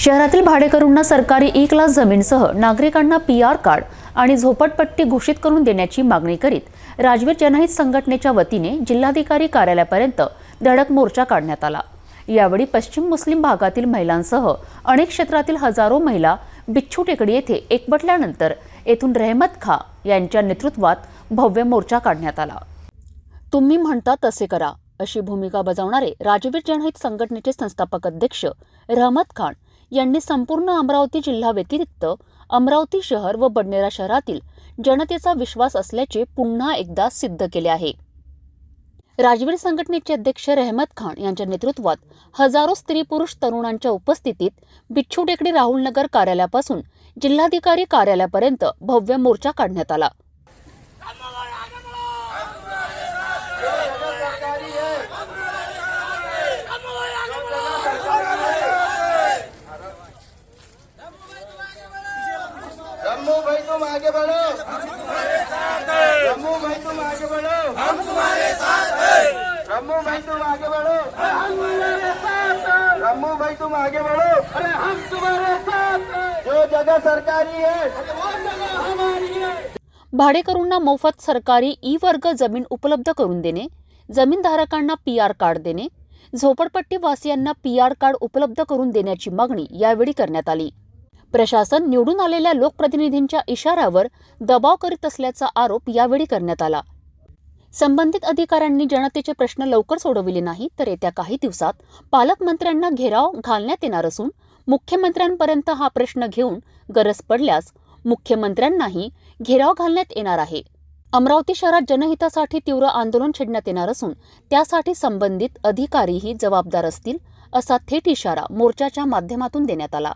शहरातील भाडेकरूंना सरकारी E class जमीनसह नागरिकांना पी आर कार्ड आणि झोपडपट्टी घोषित करून देण्याची मागणी करीत राजवीर जनहित संघटनेच्या वतीने जिल्हाधिकारी कार्यालयापर्यंत धडक मोर्चा काढण्यात आला. यावेळी पश्चिम मुस्लिम भागातील महिलांसह अनेक क्षेत्रातील हजारो महिला बिच्छू टेकडी येथे एकबटल्यानंतर येथून रहमत खा यांच्या नेतृत्वात भव्य मोर्चा काढण्यात आला. तुम्ही म्हणता तसे करा अशी भूमिका बजावणारे राजवीर जनहित संघटनेचे संस्थापक अध्यक्ष रहमत खान यांनी संपूर्ण अमरावती जिल्हा व्यतिरिक्त अमरावती शहर व बडनेरा शहरातील जनतेचा विश्वास असल्याचे पुन्हा एकदा सिद्ध केले आहे. राजवीर संघटनेचे अध्यक्ष रहमत खान यांच्या नेतृत्वात हजारो स्त्री पुरुष तरुणांच्या उपस्थितीत बिच्छू टेकडी राहुल नगर कार्यालयापासून जिल्हाधिकारी कार्यालयापर्यंत भव्य मोर्चा काढण्यात आला. तुम आगे बढ़ो। रमू भाई तुम आगे बढ़ो। हम तुम्हारे साथ हैं जम्मू भाई तुम आगे बढ़ो। हम तुम्हारे साथ रमू भाई तुम आगे बढ़ो। अरे हम तुम्हारे साथ जो जगह सरकारी है। वो जगह हमारी है भाडेकरूंना मोफत सरकारी ई वर्ग जमीन उपलब्ध करून देणे जमीनधारकांना पी आर कार्ड देणे झोपडपट्टीवासियांना पी आर कार्ड उपलब्ध करून देण्याची मागणी यावेळी करण्यात आली. प्रशासन निवडून आलेल्या लोकप्रतिनिधींच्या इशाऱ्यावर दबाव करीत असल्याचा आरोप यावेळी करण्यात आला. संबंधित अधिकाऱ्यांनी जनतेचे प्रश्न लवकर सोडविले नाही तर येत्या काही दिवसात पालकमंत्र्यांना घेराव घालण्यात येणार असून मुख्यमंत्र्यांपर्यंत हा प्रश्न घेऊन गरज पडल्यास मुख्यमंत्र्यांनाही घेराव घालण्यात येणार आहे. अमरावती शहरात जनहितासाठी तीव्र आंदोलन छेडण्यात येणार असून त्यासाठी संबंधित अधिकारीही जबाबदार असतील असा थेट इशारा मोर्चाच्या माध्यमातून देण्यात आला.